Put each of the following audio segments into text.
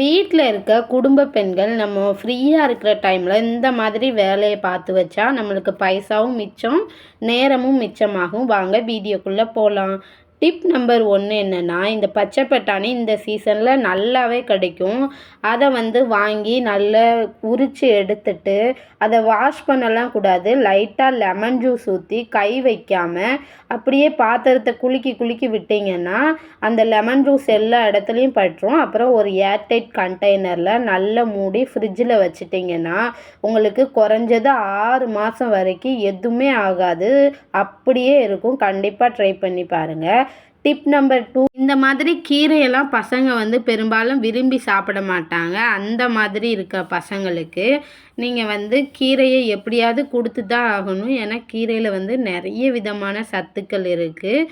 வீட்டில் இருக்க குடும்ப பெண்கள் நம்ம ஃப்ரீயாக இருக்கிற டைமில் இந்த மாதிரி வேலையை பார்த்து வச்சா நம்மளுக்கு பைசாவும் மிச்சம் நேரமும் மிச்சமாகும். வாங்க வீடியோக்குள்ளே போகலாம் டிப் நம்பர் ஒன்று என்னென்னா இந்த பச்சை பட்டாணி இந்த சீசனில் நல்லாவே கிடைக்கும். அதை வந்து வாங்கி நல்லா உரித்து எடுத்துட்டு அதை வாஷ் பண்ணலாம் கூடாது. லைட்டாக லெமன் ஜூஸ் ஊற்றி கை வைக்காமல் அப்படியே பாத்திரத்தை குலுக்கி குலுக்கி விட்டிங்கன்னா அந்த லெமன் ஜூஸ் எல்லா இடத்துலையும் பட்டுரும். அப்புறம் ஒரு ஏர்டைட் கண்டெய்னரில் நல்லா மூடி ஃப்ரிட்ஜில் வச்சிட்டிங்கன்னா உங்களுக்கு குறைஞ்சது ஆறு மாதம் வரைக்கும் எதுவுமே ஆகாது. அப்படியே இருக்கும். கண்டிப்பாக ட்ரை பண்ணி பாருங்கள் டிப் நம்பர் டூ இந்த மாதிரி கீரையெல்லாம் பசங்க வந்து பெரும்பாலும் விரும்பி சாப்பிட மாட்டாங்க. அந்த மாதிரி இருக்க பசங்களுக்கு நீங்கள் வந்து கீரையை எப்படியாவது கொடுத்து தான் ஆகணும். ஏன்னா கீரையில் வந்து நிறைய விதமான சத்துக்கள் இருக்குது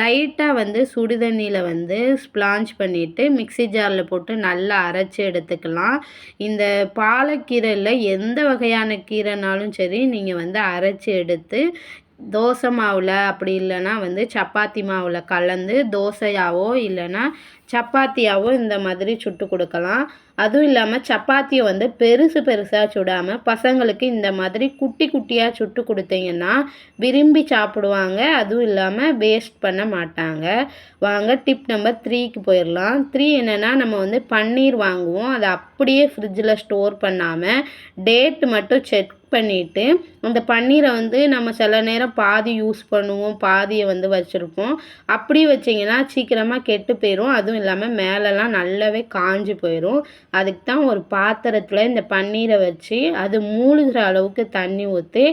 லைட்டாக வந்து சுடுதண்ணியில் வந்து ஸ்ப்ளாஞ்ச் பண்ணிவிட்டு மிக்சி ஜாரில் போட்டு நல்லா அரைச்சி எடுத்துக்கலாம். இந்த பாலக்கீரையில் எந்த வகையான கீரைனாலும் சரி நீங்கள் வந்து அரைச்சி எடுத்து தோசை மாவில் அப்படி இல்லைன்னா வந்து சப்பாத்தி மாவில் கலந்து தோசையாவோ இல்லைன்னா சப்பாத்தியாவோ இந்த மாதிரி சுட்டு கொடுக்கலாம். அதுவும் இல்லாமல் சப்பாத்தியை வந்து பெருசு பெருசாக சுடாமல் பசங்களுக்கு இந்த மாதிரி குட்டி குட்டியாக சுட்டு கொடுத்தீங்கன்னா விரும்பி சாப்பிடுவாங்க. அதுவும் இல்லாமல் வேஸ்ட் பண்ண மாட்டாங்க. வாங்க டிப் நம்பர் த்ரீக்கு போயிடலாம் த்ரீ என்னென்னா நம்ம வந்து பன்னீர் வாங்குவோம். அதை அப்படியே ஃப்ரிட்ஜில் ஸ்டோர் பண்ணாமல் டேட் மட்டும் செக் பண்ணிவிட்டு அந்த பன்னீரை வந்து நம்ம சில நேரம் பாதி யூஸ் பண்ணுவோம் பாதியை வந்து வச்சுருப்போம். அப்படி வச்சிங்கன்னா சீக்கிரமாக கெட்டு போயிடும் அதுவும் இல்லாமல் மேலெலாம் நல்லாவே காஞ்சி போயிடும் அதுக்கு தான் ஒரு பாத்திரத்தில் இந்த பன்னீரை வச்சு அது மூழ்கிற அளவுக்கு தண்ணி ஊற்றி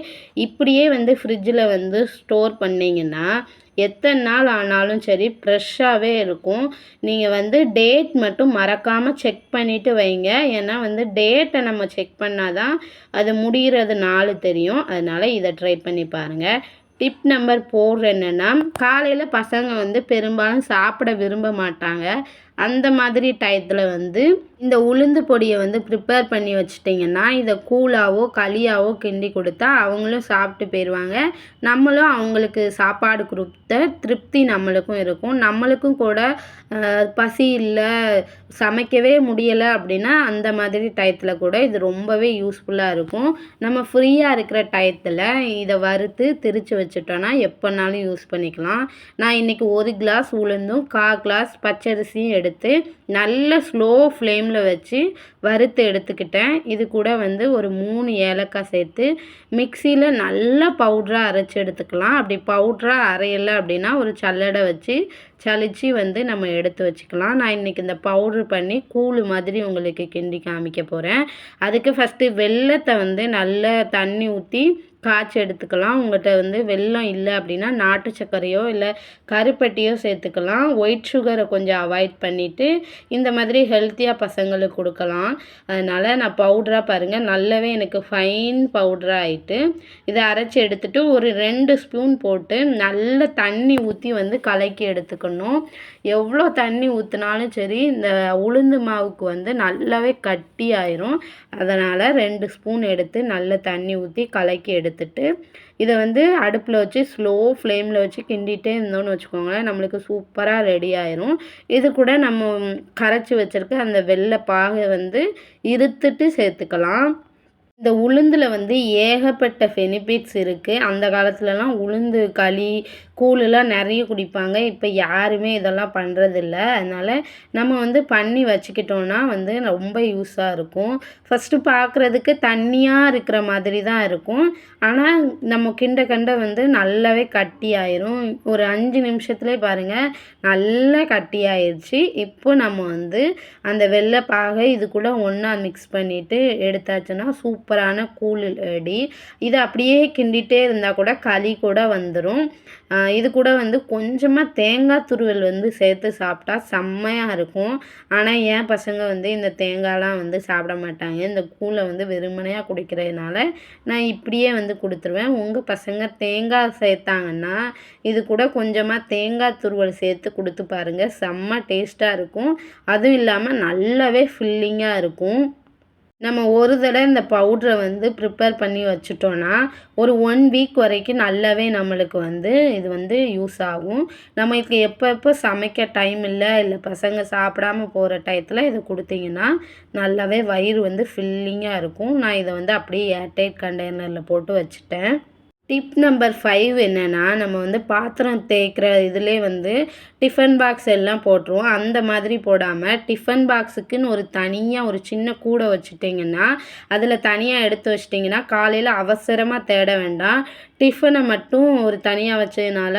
இப்படியே வந்து ஃப்ரிட்ஜில் வந்து ஸ்டோர் பண்ணிங்கன்னா எத்தனை நாள் ஆனாலும் சரி ஃப்ரெஷ்ஷாகவே இருக்கும். நீங்கள் வந்து டேட் மட்டும் மறக்காமல் செக் பண்ணிவிட்டு வைங்க. ஏன்னா வந்து டேட்டை நம்ம செக் பண்ணால் தான் அது முடிகிறது நாள் தெரியும். அதனால் இதை ட்ரை பண்ணி பாருங்கள் டிப் நம்பர் ஃபோர் என்னென்னா காலையில் பசங்க வந்து பெரும்பாலும் சாப்பிட விரும்ப மாட்டாங்க. அந்த மாதிரி டயத்தில் வந்து இந்த உளுந்து பொடியை வந்து ப்ரிப்பேர் பண்ணி வச்சிட்டிங்கன்னா இதை கூழாவோ களியாவோ கிண்டி கொடுத்தா அவங்களும் சாப்பிட்டு போயிடுவாங்க. நம்மளும் அவங்களுக்கு சாப்பாடு கொடுத்த திருப்தி நம்மளுக்கும் இருக்கும். நம்மளுக்கும் கூட பசி இல்லை சமைக்கவே முடியலை அப்படின்னா அந்த மாதிரி டயத்தில் கூட இது ரொம்பவே யூஸ்ஃபுல்லாக இருக்கும். நம்ம ஃப்ரீயாக இருக்கிற டயத்தில் இதை வறுத்து திரித்து வச்சுட்டோன்னா எப்போனாலும் யூஸ் பண்ணிக்கலாம். நான் இன்றைக்கி ஒரு கிளாஸ் உளுந்தும் கா கிளாஸ் பச்சரிசியும் எடுத்து எடுத்து நல்ல ஸ்லோ ஃப்ளேம் ஃப்ளேமில் வச்சு வறுத்து எடுத்துக்கிட்டேன். இது கூட வந்து ஒரு மூணு ஏலக்காய் சேர்த்து மிக்சியில் நல்லா பவுட்ராக அரைச்சி எடுத்துக்கலாம். அப்படி பவுட்ராக அரையலை அப்படின்னா ஒரு சல்லடை வச்சு சளிச்சு வந்து நம்ம எடுத்து வச்சுக்கலாம். நான் இன்றைக்கி இந்த பவுட்ரு பண்ணி கூழ் மாதிரி உங்களுக்கு கிண்டி காமிக்க போகிறேன் அதுக்கு ஃபஸ்ட்டு வெள்ளத்தை வந்து நல்லா தண்ணி ஊற்றி காய்ச்சி எடுத்துக்கலாம். உங்கள்கிட்ட வந்து வெல்லம் இல்லை அப்படின்னா நாட்டு சர்க்கரையோ இல்லை கருப்பட்டியோ சேர்த்துக்கலாம். ஒயிட் சுகரை கொஞ்சம் அவாய்ட் பண்ணிவிட்டு இந்த மாதிரி ஹெல்த்தியாக பசங்களுக்கு கொடுக்கலாம். அதனால் நான் பவுட்ராக பாருங்கள் நல்லாவே எனக்கு ஃபைன் பவுட்ராக ஆகிட்டு இதை அரைச்சி எடுத்துகிட்டு ஒரு ரெண்டு ஸ்பூன் போட்டு நல்ல தண்ணி ஊற்றி வந்து கலக்கி எடுத்துக்கணும். எவ்வளோ தண்ணி ஊற்றினாலும் சரி இந்த உளுந்து மாவுக்கு வந்து நல்லாவே கட்டி ஆயிரும். அதனால் ரெண்டு ஸ்பூன் எடுத்து நல்ல தண்ணி ஊற்றி கலக்கி எடுத்து எடுத்துட்டு இதை வந்து அடுப்பில் வச்சு ஸ்லோ ஃப்ளேமில் வச்சு கிண்டிகிட்டே இருந்தோம்னு வச்சுக்கோங்களேன் நம்மளுக்கு சூப்பராக ரெடி ஆயிரும். இது கூட நம்ம கரைச்சி வச்சுருக்க அந்த வெள்ளை பாகை வந்து இருத்துட்டு சேர்த்துக்கலாம். இந்த உளுந்தில் வந்து ஏகப்பட்ட பெனிஃபிட்ஸ் இருக்குது அந்த காலத்துலலாம் உளுந்து களி கூழெல்லாம் நிறைய குடிப்பாங்க. இப்போ யாருமே இதெல்லாம் பண்ணுறதில்ல அதனால் நம்ம வந்து பண்ணி வச்சுக்கிட்டோன்னா வந்து ரொம்ப யூஸாக இருக்கும். ஃபஸ்ட்டு பார்க்குறதுக்கு தண்ணியாக இருக்கிற மாதிரி தான் இருக்கும். ஆனால் நம்ம கிண்ட கண்ட வந்து நல்லாவே கட்டி ஆயிரும். ஒரு அஞ்சு நிமிஷத்துலேயே பாருங்கள் நல்லா கட்டி ஆயிடுச்சு இப்போ நம்ம வந்து அந்த வெள்ளை பாகை இது கூட ஒன்றா மிக்ஸ் பண்ணிவிட்டு எடுத்தாச்சுன்னா சூப்பரான கூழ் ரெடி. இதை அப்படியே கிண்டிகிட்டே இருந்தால் கூட களி கூட வந்துடும் இது கூட வந்து கொஞ்சமாக தேங்காய் துருவல் வந்து சேர்த்து சாப்பிட்டா செம்மையாக இருக்கும். ஆனால் என் பசங்க வந்து இந்த தேங்காய்லாம் வந்து சாப்பிட மாட்டாங்க. இந்த கூழை வந்து வெறுமனையாக குடிக்கிறதுனால நான் இப்படியே வந்து கொடுத்துருவேன். உங்கள் பசங்க தேங்காய் சேர்த்தாங்கன்னா இது கூட கொஞ்சமாக தேங்காய் துருவல் சேர்த்து கொடுத்து பாருங்கள் செம்ம டேஸ்ட்டாக இருக்கும். அதுவும் இல்லாமல் நல்லாவே ஃபில்லிங்காக இருக்கும். நம்ம ஒரு தடவை இந்த பவுட்ரை வந்து ப்ரிப்பேர் பண்ணி வச்சுட்டோன்னா ஒரு ஒன் வீக் வரைக்கும் நல்லாவே நம்மளுக்கு வந்து இது வந்து யூஸ் ஆகும். நம்ம இதுக்கு எப்போ எப்போ சமைக்க டைம் இல்லை இல்லை பசங்க சாப்பிடாம போகிற டயத்தில் இது கொடுத்தீங்கன்னா நல்லாவே வயிறு வந்து ஃபில்லிங்காக இருக்கும். நான் இதை வந்து அப்படியே ஏர்டைட் கண்டெய்னரில் போட்டு வச்சுட்டேன். டிப் நம்பர் ஃபைவ் என்னென்னா நம்ம வந்து பாத்திரம் தேய்க்கிற இதிலே வந்து டிஃபன் பாக்ஸ் எல்லாம் போட்டுருவோம். அந்த மாதிரி போடாமல் டிஃபன் பாக்ஸுக்குன்னு ஒரு தனியாக ஒரு சின்ன கூடை வச்சுட்டிங்கன்னா அதில் தனியாக எடுத்து வச்சிட்டிங்கன்னா காலையில் அவசரமாக தேட வேண்டாம். டிஃபனை மட்டும் ஒரு தனியாக வச்சதுனால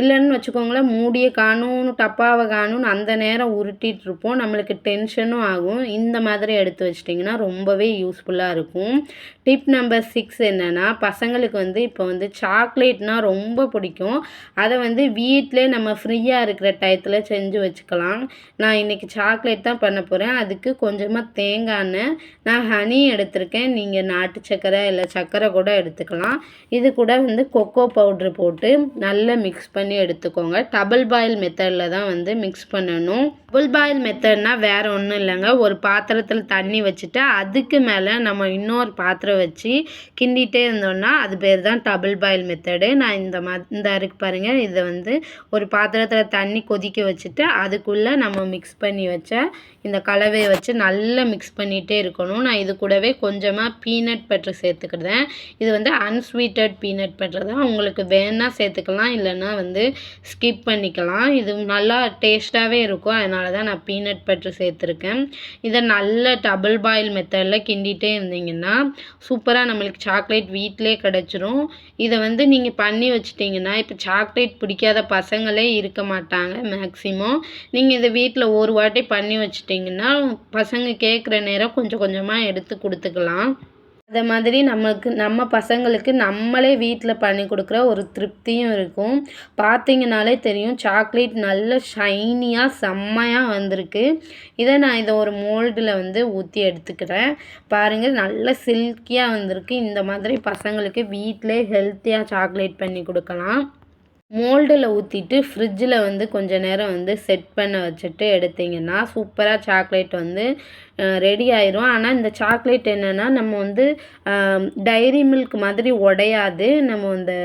இல்லைன்னு வச்சுக்கோங்களேன் மூடியை காணும் டப்பாவை காணும்னு அந்த நேரம் உருட்டிகிட்டு இருப்போம். நம்மளுக்கு டென்ஷனும் ஆகும். இந்த மாதிரி எடுத்து வச்சிட்டிங்கன்னா ரொம்பவே யூஸ்ஃபுல்லாக இருக்கும். டிப் நம்பர் சிக்ஸ் என்னென்னா பசங்களுக்கு வந்து இப்போ வந்து சாக்லேட்னால் ரொம்ப பிடிக்கும். அதை வந்து வீட்டிலே நம்ம ஃப்ரீயாக இருக்கிற டயத்தில் செஞ்சு வச்சுக்கலாம். நான் இன்றைக்கி சாக்லேட் தான் பண்ண போகிறேன் அதுக்கு கொஞ்சமாக தேங்காய் நான் ஹனி எடுத்திருக்கேன். நீங்கள் நாட்டு சக்கரை இல்லை சக்கரை கூட எடுத்துக்கலாம். இது கூட வந்து கொக்கோ பவுட்ரு போட்டு நல்லா மிக்ஸ் பண்ணி எடுத்துக்கோங்க. டபுள் பாயில் மெத்தடில் தான் வந்து மிக்ஸ் பண்ணணும். டபுள் பாயில் மெத்தட்னால் வேறு ஒன்றும் இல்லைங்க. ஒரு பாத்திரத்தில் தண்ணி வச்சுட்டு அதுக்கு மேலே நம்ம இன்னொரு பாத்திரம் வச்சு கிண்டிகிட்டே இருந்தோம்னா அது பேர் தான் டபுள் பாயில் மெத்தடு நான் இந்த மா இந்த இருக்கு பாருங்கள் இதை வந்து ஒரு பாத்திரத்தில் தண்ணி கொதிக்க வச்சுட்டு அதுக்குள்ளே நம்ம மிக்ஸ் பண்ணி வச்ச இந்த கலவையை வச்சு நல்லா மிக்ஸ் பண்ணிகிட்டே இருக்கணும். நான் இது கூடவே கொஞ்சமாக பீனட் பட்டர் சேர்த்துக்கிட்டேன் இது வந்து அன்ஸ்வீட்டட் பீனட் பட்டர் தான். உங்களுக்கு வேணால் சேர்த்துக்கலாம். இல்லைன்னா வந்து ஸ்கிப் பண்ணிக்கலாம். இது நல்லா டேஸ்ட்டாகவே இருக்கும். அதனால தான் நான் பீனட் பட்டர் சேர்த்துருக்கேன். இதை நல்ல டபுள் பாயில் மெத்தடில் கிண்டிகிட்டே இருந்தீங்கன்னா சூப்பராக நம்மளுக்கு சாக்லேட் வீட்டிலே கிடச்சிரும். இதை வந்து நீங்கள் பண்ணி வச்சிட்டிங்கன்னா இப்போ சாக்லேட் பிடிக்காத பசங்களே இருக்க மாட்டாங்க மேக்ஸிமம் நீங்கள் இதை வீட்டில் ஒரு வாட்டி பண்ணி வச்சிட்டிங்கன்னா பசங்க கேட்குற நேரம் கொஞ்சம் கொஞ்சமாக எடுத்து கொடுத்துக்கலாம். அதே மாதிரி நம்மளுக்கு நம்ம பசங்களுக்கு நம்மளே வீட்டில் பண்ணி கொடுக்குற ஒரு திருப்தியும் இருக்கும். பார்த்தீங்கனாலே தெரியும் சாக்லேட் நல்ல ஷைனியாக செம்மையாக வந்திருக்கு. இதை நான் இதை ஒரு மோல்டில் வந்து ஊற்றி எடுத்துக்கிறேன். பாருங்கள் நல்ல சில்கியாக வந்திருக்கு. இந்த மாதிரி பசங்களுக்கு வீட்டிலே ஹெல்த்தியாக சாக்லேட் பண்ணி கொடுக்கலாம். மோல்டில் ஊற்றிட்டு ஃப்ரிட்ஜில் வந்து கொஞ்ச நேரம் வந்து செட் பண்ண வச்சுட்டு எடுத்திங்கன்னா சூப்பராக சாக்லேட் வந்து ரெடி ஆயிரும். ஆனால் இந்த சாக்லேட் என்னென்னா நம்ம வந்து டைரி மில்க் மாதிரி உடையாது. நம்ம இந்த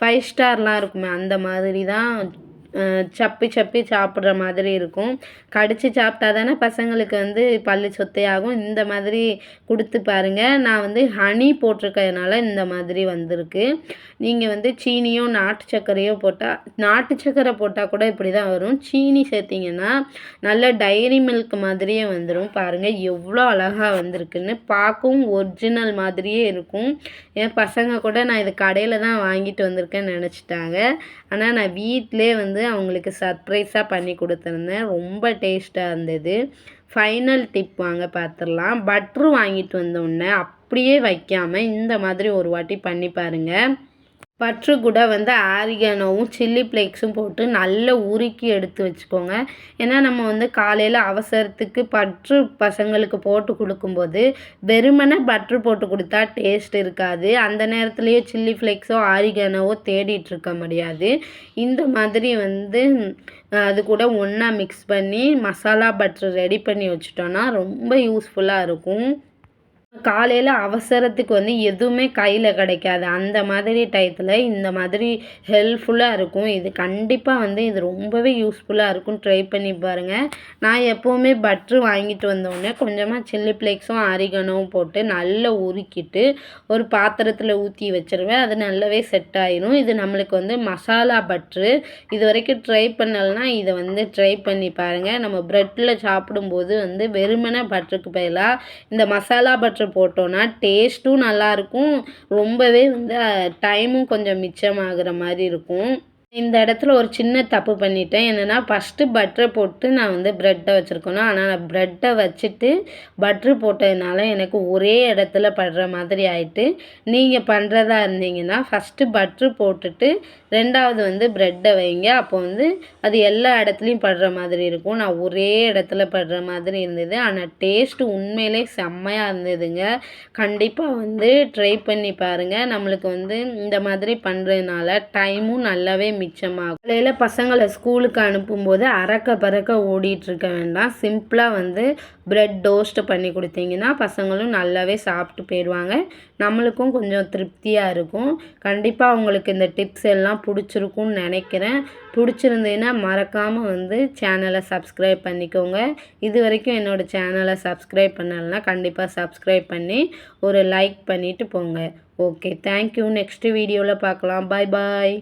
ஃபைவ் ஸ்டார்லாம் இருக்குமே அந்த மாதிரி தான் சப்பி சப்பி சாப்பிட்ற மாதிரி இருக்கும். கடித்து சாப்பிட்டா தானே பசங்களுக்கு வந்து பல்லு சொத்தையாகும் இந்த மாதிரி கொடுத்து பாருங்கள் நான் வந்து ஹனி போட்டிருக்கிறதுனால இந்த மாதிரி வந்திருக்கு. நீங்கள் வந்து சீனியோ நாட்டு சர்க்கரையோ போட்டால் நாட்டு சர்க்கரை போட்டால் கூட இப்படி தான் வரும். சீனி சேர்த்திங்கன்னா நல்ல டைரி மில்க் மாதிரியே வந்துடும் பாருங்கள் எவ்வளோ அழகாக வந்திருக்குன்னு. பார்க்கவும் ஒரிஜினல் மாதிரியே இருக்கும். என் பசங்க கூட நான் இது கடையில் தான் வாங்கிட்டு வந்திருக்கேன்னு நினச்சிட்டாங்க. ஆனால் நான் வீட்டிலே வந்து அவங்களுக்கு சர்ப்ரைஸாக பண்ணி கொடுத்துருந்தேன். ரொம்ப டேஸ்ட்டாக இருந்தது. ஃபைனல் டிப் வாங்க பார்த்துடலாம் பட்ரு வாங்கிட்டு வந்தோடனே அப்படியே வைக்காமல் இந்த மாதிரி ஒரு வாட்டி பண்ணி பாருங்கள் பற்று கூட வந்து ஆரிகனோவும் சில்லி ஃப்ளேக்ஸும் போட்டு நல்லா உருக்கி எடுத்து வச்சுக்கோங்க. ஏன்னா நம்ம வந்து காலையில் அவசரத்துக்கு பற்று பசங்களுக்கு போட்டு கொடுக்கும்போது வெறுமனே பட்ரு போட்டு கொடுத்தா டேஸ்ட் இருக்காது. அந்த நேரத்துலேயோ சில்லி ஃப்ளேக்ஸோ ஆரிகனோவோ தேடிட்டு இருக்க முடியாது. இந்த மாதிரி வந்து அது கூட ஒன்றா மிக்ஸ் பண்ணி மசாலா பட்ரு ரெடி பண்ணி வச்சுட்டோன்னா ரொம்ப யூஸ்ஃபுல்லாக இருக்கும். காலையில் அவசரத்துக்கு வந்து எதுவுமே கையில் கிடைக்காது. அந்த மாதிரி டயத்தில் இந்த மாதிரி ஹெல்ப்ஃபுல்லாக இருக்கும். இது கண்டிப்பாக வந்து இது ரொம்பவே யூஸ்ஃபுல்லாக இருக்கும். ட்ரை பண்ணி பாருங்கள் நான் எப்போவுமே பட்ரு வாங்கிட்டு வந்தோடனே கொஞ்சமாக சில்லி ஃப்ளேக்ஸும் அரிகனும் போட்டு நல்லா உருக்கிட்டு ஒரு பாத்திரத்தில் ஊற்றி வச்சுருவேன். அது நல்லாவே செட் ஆயிரும். இது நம்மளுக்கு வந்து மசாலா பட்ரு இது வரைக்கும் ட்ரை பண்ணலைன்னா இதை வந்து ட்ரை பண்ணி பாருங்கள் நம்ம ப்ரெட்டில் சாப்பிடும்போது வந்து வெறுமனை பட்டருக்கு பதிலாக இந்த மசாலா பட்ரு பட்டர் போட்டோன்னா டேஸ்ட்டும் நல்லாயிருக்கும். ரொம்பவே வந்து டைமும் கொஞ்சம் மிச்சமாகிற மாதிரி இருக்கும். இந்த இடத்துல ஒரு சின்ன தப்பு பண்ணிட்டேன். என்னென்னா ஃபஸ்ட்டு பட்டரை போட்டு நான் வந்து ப்ரெட்டை வச்சுருக்கணும். ஆனால் நான் ப்ரெட்டை வச்சுட்டு பட்ரு போட்டதுனால எனக்கு ஒரே இடத்துல படுற மாதிரி ஆயிட்டு நீங்கள் பண்ணுறதா இருந்தீங்கன்னா ஃபஸ்ட்டு பட்ரு போட்டுட்டு ரெண்டாவது வந்து ப்ரெட்டை வைங்க. அப்போ வந்து அது எல்லா இடத்துலையும் படுற மாதிரி இருக்கும். நான் ஒரே இடத்துல படுற மாதிரி இருந்தது. ஆனால் டேஸ்ட்டு உண்மையிலே செம்மையாக இருந்ததுங்க. கண்டிப்பாக வந்து ட்ரை பண்ணி பாருங்கள் நம்மளுக்கு வந்து இந்த மாதிரி பண்ணுறதுனால டைமும் நல்லாவே மிச்சமாகும். காலையில் பசங்களை ஸ்கூலுக்கு அனுப்பும்போது அறக்க பறக்க ஓடிட்டுருக்க வேண்டாம். சிம்பிளாக வந்து ப்ரெட் டோஸ்ட் பண்ணி கொடுத்தீங்கன்னா பசங்களும் நல்லாவே சாப்பிட்டு போயிடுவாங்க. நம்மளுக்கும் கொஞ்சம் திருப்தியாக இருக்கும். கண்டிப்பாக உங்களுக்கு இந்த டிப்ஸ் எல்லாம் பிடிச்சிருக்கும்னு நினைக்கிறேன். பிடிச்சிருந்ததுன்னா மறக்காமல் வந்து சேனலை சப்ஸ்கிரைப் பண்ணிக்கோங்க. இது வரைக்கும் என்னோடய சேனலை சப்ஸ்கிரைப் பண்ணலைன்னா கண்டிப்பாக சப்ஸ்கிரைப் பண்ணி ஒரு லைக் பண்ணிவிட்டு போங்க. ஓகே தேங்க்யூ நெக்ஸ்ட் வீடியோவில் பார்க்கலாம். பாய் பாய்